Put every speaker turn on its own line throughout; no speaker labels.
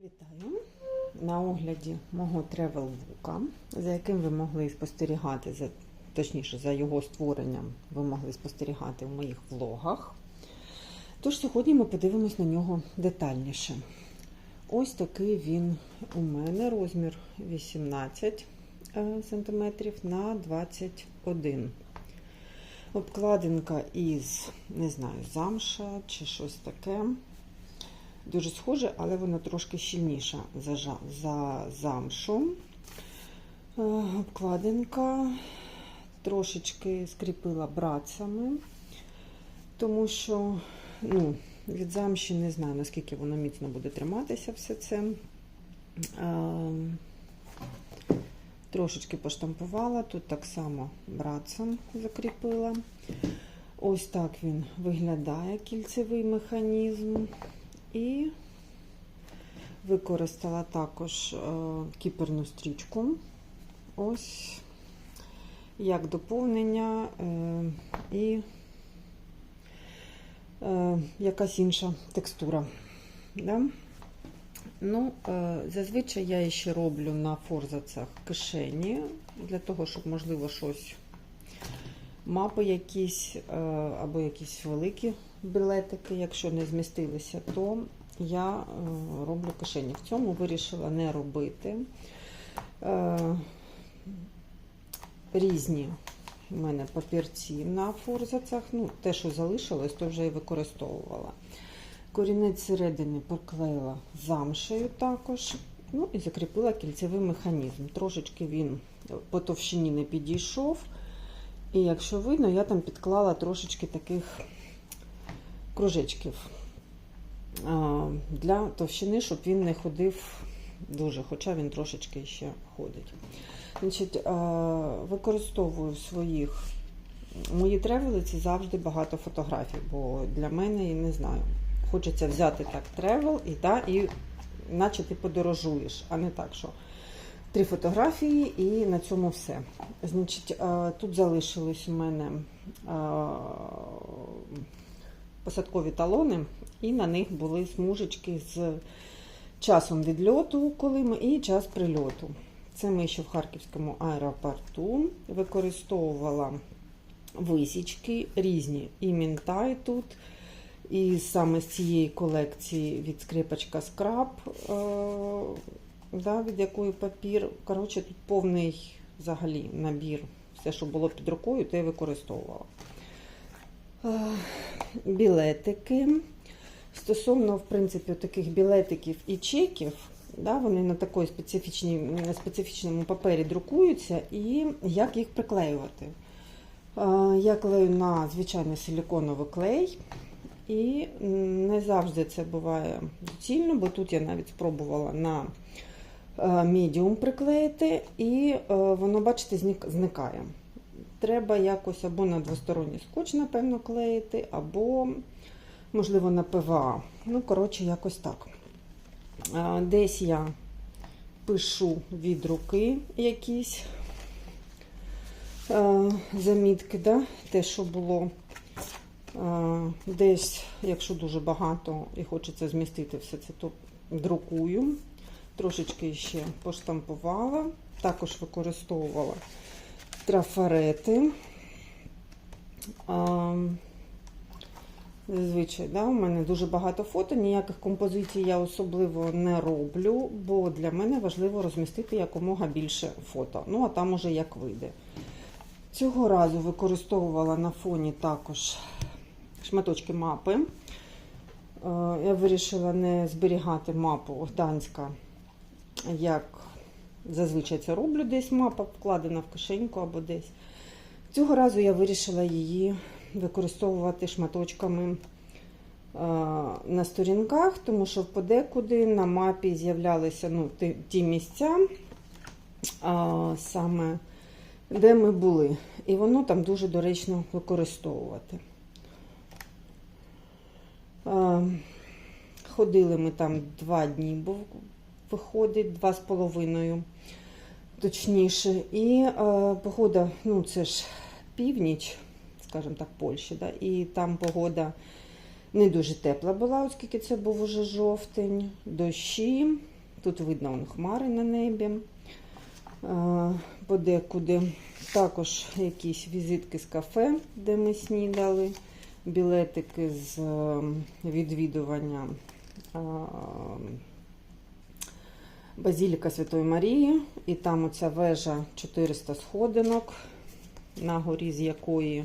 Вітаю! На огляді мого тревелбука, за яким ви могли спостерігати, за, точніше, за його створенням ви могли спостерігати в моїх влогах. Тож сьогодні ми подивимось на нього детальніше. Ось такий він у мене розмір 18 см на 21 Обкладинка із, не знаю, замша чи щось таке. Дуже схоже, але вона трошки щільніша за, за замшу. Е, Обкладинка трошечки скріпила братцями, тому що ну, від замші не знаю, наскільки воно міцно буде триматися все це. Е, Трошечки поштампувала, тут так само братцем закріпила. Ось так він виглядає кільцевий механізм. І використала також е, кіперну стрічку. Ось як доповнення е, і е, якась інша текстура. Ну, зазвичай я ще роблю на форзацах кишені, для того, щоб, можливо, щось, мапи якісь е, або якісь великі білетики, якщо не змістилися, то я е, роблю кишені. В цьому вирішила не робити. Е, Різні в мене папірці на форзацях. Ну, те, що залишилось, то вже і використовувала. Корінець середини поклеїла замшею також. Ну і закріпила кільцевий механізм. Трошечки він по товщині не підійшов. І якщо видно, я там підклала трошечки таких кружечків для товщини, щоб він не ходив дуже, хоча він трошечки ще ходить. Значить, використовую в своїх мої тревели це завжди багато фотографій, бо для мене я не знаю. Хочеться взяти так тревел і, да, і наче ти подорожуєш, а не так, що три фотографії і на цьому все. Значить, тут залишились у мене посадкові талони, і на них були смужечки з часом відльоту, коли ми, і час прильоту. Це ми ще в Харківському аеропорту використовувала висічки різні. І мінтай тут, і саме з цієї колекції від скрипочка скраб, е, да, від якої папір. Коротше, тут повний взагалі набір. Все, що було під рукою, те я використовувала. Білетики. Стосовно, в принципі, таких білетиків і чеків, да, вони на такій специфічному папері друкуються, і як їх приклеювати. Я клею на звичайний силіконовий клей, і не завжди це буває доцільно, бо тут я навіть спробувала на е, медіум приклеїти, і е, воно, бачите, зникає. Треба якось або на двосторонній скотч, напевно, клеїти, або, можливо, на ПВА. Ну, коротше, якось так. Е, Десь я пишу від руки якісь замітки, да? те, що було. Десь, якщо дуже багато і хочеться змістити все це, то друкую. Трошечки ще поштампувала. Також використовувала трафарети. Зазвичай, да, у мене дуже багато фото, ніяких композицій я особливо не роблю, бо для мене важливо розмістити якомога більше фото. Ну, а там уже як вийде. Цього разу використовувала на фоні також шматочки мапи. Е, Я вирішила не зберігати мапу Гданська, як зазвичай це роблю, десь мапа вкладена в кишеньку або десь. Цього разу я вирішила її використовувати шматочками е, на сторінках, тому що подекуди на мапі з'являлися ну, ті, місця, а, саме де ми були. І воно там дуже доречно використовувати. Е, Ходили ми там два дні, виходить, два з половиною, точніше. І е, погода, ну це ж північ, скажімо так, Польщі, да? і там погода Не дуже тепла була, оскільки це був уже жовтень, дощі. Тут видно он, хмари на небі. Е, Подекуди також якісь візитки з кафе, де ми снідали, білетики з е, відвідування е, Базіліка Святої Марії. І там оця вежа 400 сходинок, на горі з якої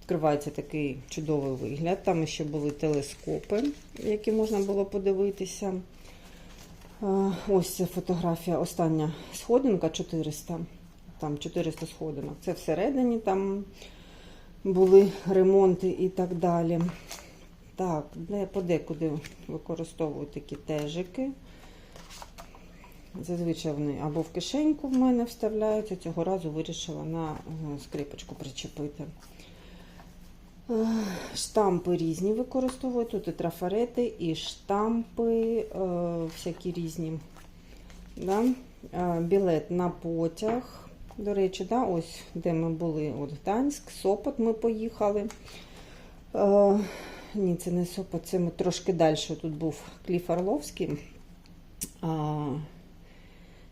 відкривається такий чудовий вигляд. Там ще були телескопи, які можна було подивитися. Е, Ось фотографія, остання сходинка 400. Там 400 сходинок. Це всередині там були ремонти і так далі. Так, де подекуди використовують такі тежики. Зазвичай вони або в кишеньку в мене вставляються. Цього разу вирішила на е, скрипочку причепити. Е, Штампи різні використовують. Тут і трафарети, і штампи е, всякі різні. Да? Білет на потяг. До речі, да, ось де ми були. От Гданськ, Сопот ми поїхали. Ні, це не Сопот, це ми трошки далі. Тут був Кліф Орловський.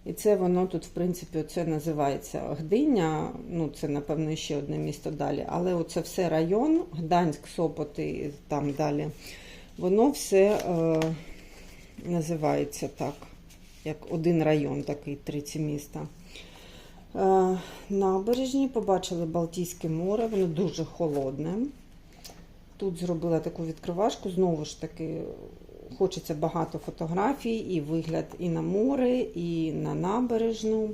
І це воно тут, в принципі, це називається Гдиня. Ну, це, напевно, ще одне місто далі. Але оце все район, Гданськ, Сопот і там далі. Воно все е, називається так, як один район, такий три ці міста. Е, набережні побачили Балтійське море, воно дуже холодне. Тут зробила таку відкривашку, знову ж таки, хочеться багато фотографій, і вигляд і на море, і на набережну.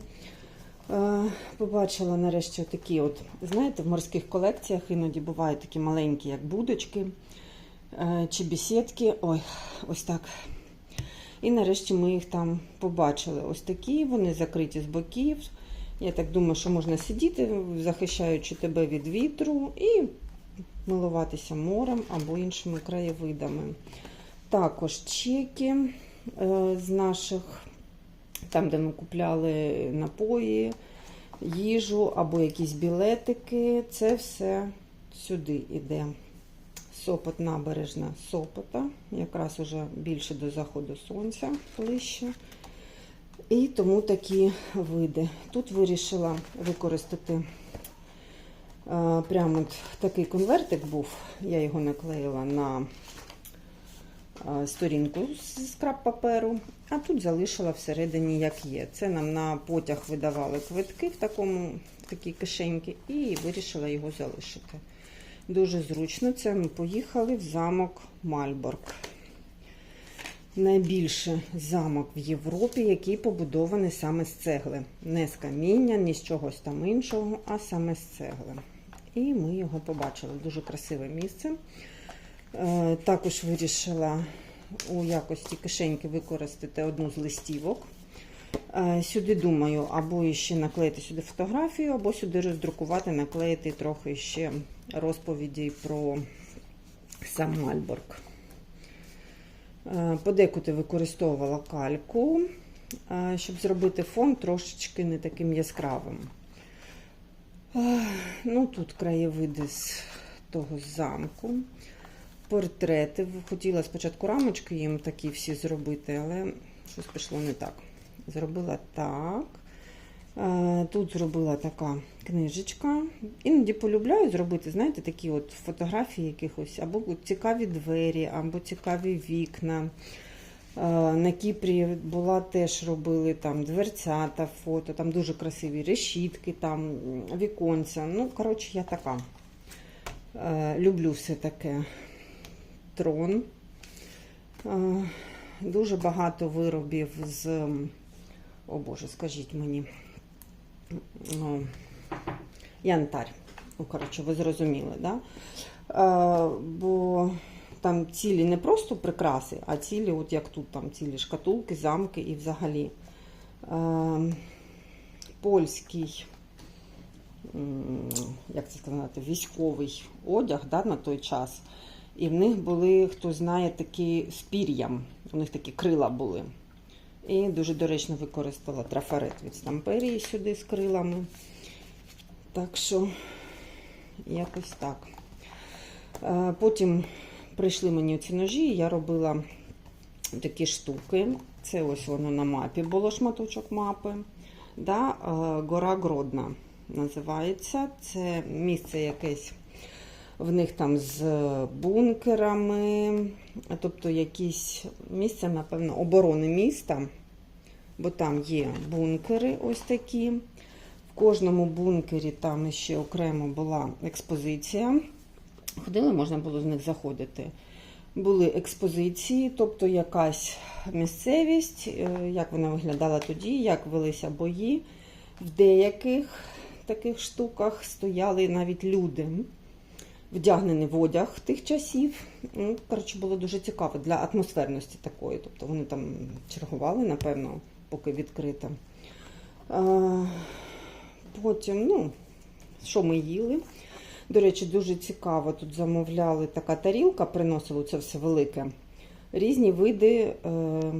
Е, Побачила нарешті такі, от, знаєте, в морських колекціях іноді бувають такі маленькі, як будочки е, чи бесідки. Ой, ось так. І нарешті ми їх там побачили. Ось такі, вони закриті з боків. Я так думаю, що можна сидіти, захищаючи тебе від вітру, і милуватися морем або іншими краєвидами. Також чеки е, з наших, там, де ми купляли напої, їжу або якісь білетики. Це все сюди йде. Сопот набережна Сопота, якраз уже більше до заходу сонця ближче. І тому такі види. Тут вирішила використати е, прямо такий конвертик був, я його наклеїла на сторінку з скраб паперу, а тут залишила всередині, як є. Це нам на потяг видавали квитки в такому в такій кишеньці і вирішила його залишити. Дуже зручно. Це ми поїхали в замок Мальборг найбільший замок в Європі, який побудований саме з цегли. Не з каміння, ні з чогось там іншого, а саме з цегли. І ми його побачили. Дуже красиве місце. Е, Також вирішила у якості кишеньки використати одну з листівок. Е, Сюди думаю, або ще наклеїти сюди фотографію, або сюди роздрукувати, наклеїти трохи ще розповіді про сам Мальборг. Е, Подекуди використовувала кальку, щоб зробити фон трошечки не таким яскравим. Ну, Тут краєвиди з того замку, портрети. Хотіла спочатку рамочки їм такі всі зробити, але щось пішло не так. Зробила так. Е, Тут зробила така книжечка. Іноді полюбляю зробити, знаєте, такі от фотографії якихось, або цікаві двері, або цікаві вікна. Е, На Кіпрі була теж робили там дверцята, фото, там дуже красиві решітки, там віконця. Ну, коротше, я така. Е, Люблю все таке трон. Дуже багато виробів з. О Боже, скажіть мені. Янтарь. Ну, коротше, ви зрозуміли, да? Бо там цілі не просто прикраси, а цілі, от як тут, там цілі шкатулки, замки і взагалі польський, як це сказати, військовий одяг да, на той час. І в них були, хто знає, такі з пір'ям. У них такі крила були. І дуже доречно використала трафарет від стамперії сюди з крилами. Так що, якось так. Е, Потім прийшли мені ці ножі, я робила такі штуки. Це ось воно на мапі було шматочок мапи. Да? е, Гора Гродна називається. Це місце якесь в них там з бункерами, тобто якісь місця, напевно, оборони міста, бо там є бункери ось такі. В кожному бункері там ще окремо була експозиція. Ходили, можна було з них заходити. Були експозиції, тобто якась місцевість, е, як вона виглядала тоді, як велися бої. В деяких таких штуках стояли навіть люди, вдягнені в одяг тих часів. Ну, коротше, було дуже цікаво для атмосферності такої. Тобто вони там чергували, напевно, поки відкрито. Е, Потім, ну, що ми їли? До речі, дуже цікаво. Тут замовляли така тарілка, приносили це все велике. Різні види е,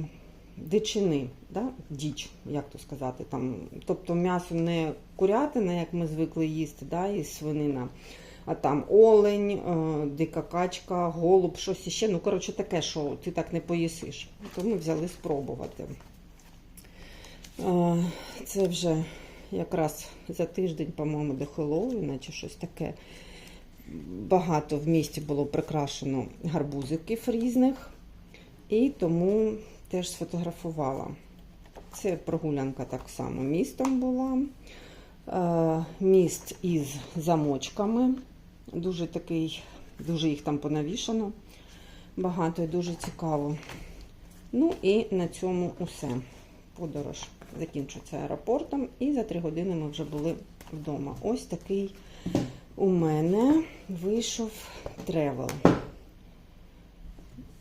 дичини, да? діч, як то сказати. Там, тобто м'ясо не курятина, як ми звикли їсти, да? і свинина, а там олень, е, дика качка, голуб, щось іще. Ну, коротше, таке, що ти так не поїсиш. То ми взяли спробувати. Е, Це вже якраз за тиждень, по-моєму, до Хеллоуіна чи щось таке. Багато в місті було прикрашено гарбузиків різних, і тому теж сфотографувала. Це прогулянка так само містом була. Е, Міст із замочками. Дуже такий, дуже їх там понавішано. Багато і дуже цікаво. Ну і на цьому усе. Подорож закінчується аеропортом, і за три години ми вже були вдома. Ось такий у мене вийшов тревел.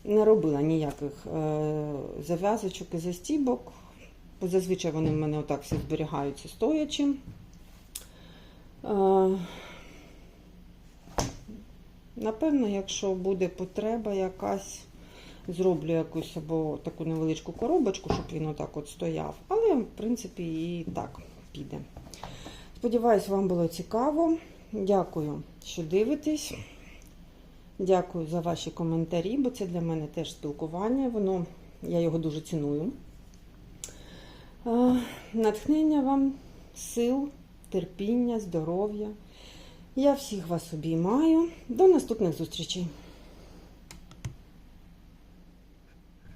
Не робила ніяких е, зав'язочок і застібок. Бо зазвичай вони в мене отак всі зберігаються стоячи. Напевно, якщо буде потреба якась, зроблю якусь або таку невеличку коробочку, щоб він отак от стояв. Але, в принципі, і так піде. Сподіваюсь, вам було цікаво. Дякую, що дивитесь. Дякую за ваші коментарі, бо це для мене теж спілкування. Воно, я його дуже ціную. Натхнення вам, сил, терпіння, здоров'я. Я всіх вас обіймаю. До наступних зустрічей.